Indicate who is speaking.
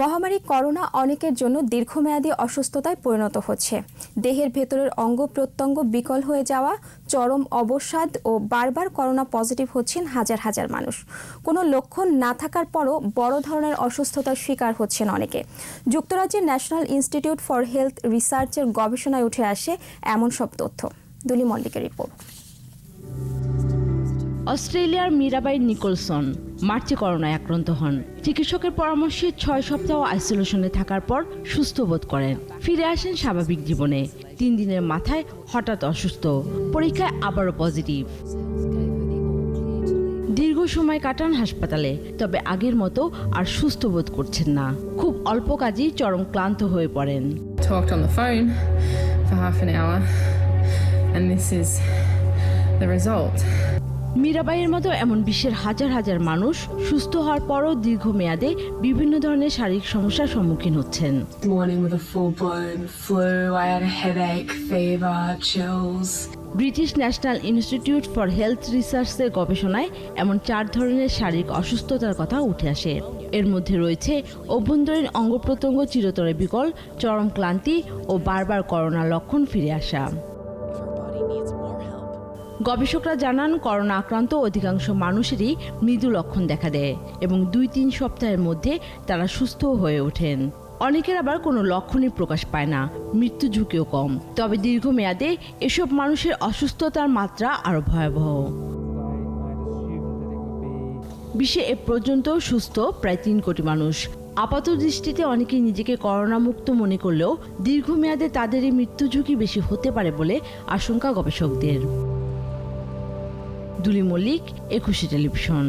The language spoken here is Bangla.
Speaker 1: মহামারী করোনা অনেকের জন্য দীর্ঘমেয়াদী অসুস্থতায় পরিণত হচ্ছে। দেহের ভেতরের অঙ্গ প্রত্যঙ্গ বিকল হয়ে যাওয়া, চরম অবসাদ ও বারবার করোনা পজিটিভ হচ্ছেন হাজার হাজার মানুষ। কোনো লক্ষণ না থাকার পরও বড় ধরনের অসুস্থতার শিকার হচ্ছেন অনেকে। যুক্তরাজ্যের ন্যাশনাল ইনস্টিটিউট ফর হেলথ রিসার্চের গবেষণায় উঠে আসে এমন সব তথ্য। দুলি মল্লিকের রিপোর্ট।
Speaker 2: অস্ট্রেলিয়ার মীরাবাই নিকোলসন মার্চে করোনায় আক্রান্ত হন। চিকিৎসকের পরামর্শে ছয় সপ্তাহ আইসোলেশনে থাকার পর সুস্থ বোধ করেন। ফিরে আসেন স্বাভাবিক জীবনে। তিন দিনের মাথায় হঠাৎ অসুস্থ। পরীক্ষায় আবারও পজিটিভ। দীর্ঘ সময় কাটান হাসপাতালে, তবে আগের মতো আর সুস্থ বোধ করছেন না। খুব অল্প কাজেই চরম ক্লান্ত হয়ে পড়েন।
Speaker 3: And this is the result.
Speaker 2: মীরাবাইয়ের মতো এমন বিশ্বের হাজার হাজার মানুষ সুস্থ হওয়ার পরও দীর্ঘমেয়াদে বিভিন্ন ধরনের শারীরিক সমস্যার সম্মুখীন হচ্ছেন. British national institute for health রিসার্চের গবেষণায় এমন চার ধরনের শারীরিক অসুস্থতার কথা উঠে আসে। এর মধ্যে রয়েছে অভ্যন্তরীণ অঙ্গ প্রত্যঙ্গ চিরতরে বিকল চরম ক্লান্তি ও বারবার করোনা লক্ষণ ফিরে আসা। গবেষকরা জানান, করোনা আক্রান্ত অধিকাংশ মানুষেরই মৃদু লক্ষণ দেখা দেয় এবং দুই তিন সপ্তাহের মধ্যে তারা সুস্থ হয়ে ওঠেন। অনেকের আবার কোনো লক্ষণই প্রকাশ পায় না, মৃত্যু ঝুঁকিও কম। তবে দীর্ঘমেয়াদে এসব মানুষের অসুস্থতার মাত্রা আরও ভয়াবহ। বিশ্বে এ পর্যন্ত সুস্থ প্রায় তিন কোটি মানুষ। আপাত দৃষ্টিতে অনেকেই নিজেকে করোনা মুক্ত মনে করলেও দীর্ঘমেয়াদে তাদের এই মৃত্যু ঝুঁকি বেশি হতে পারে বলে আশঙ্কা গবেষকদের। দুলি মল্লিক একুশে টেলিভিশন।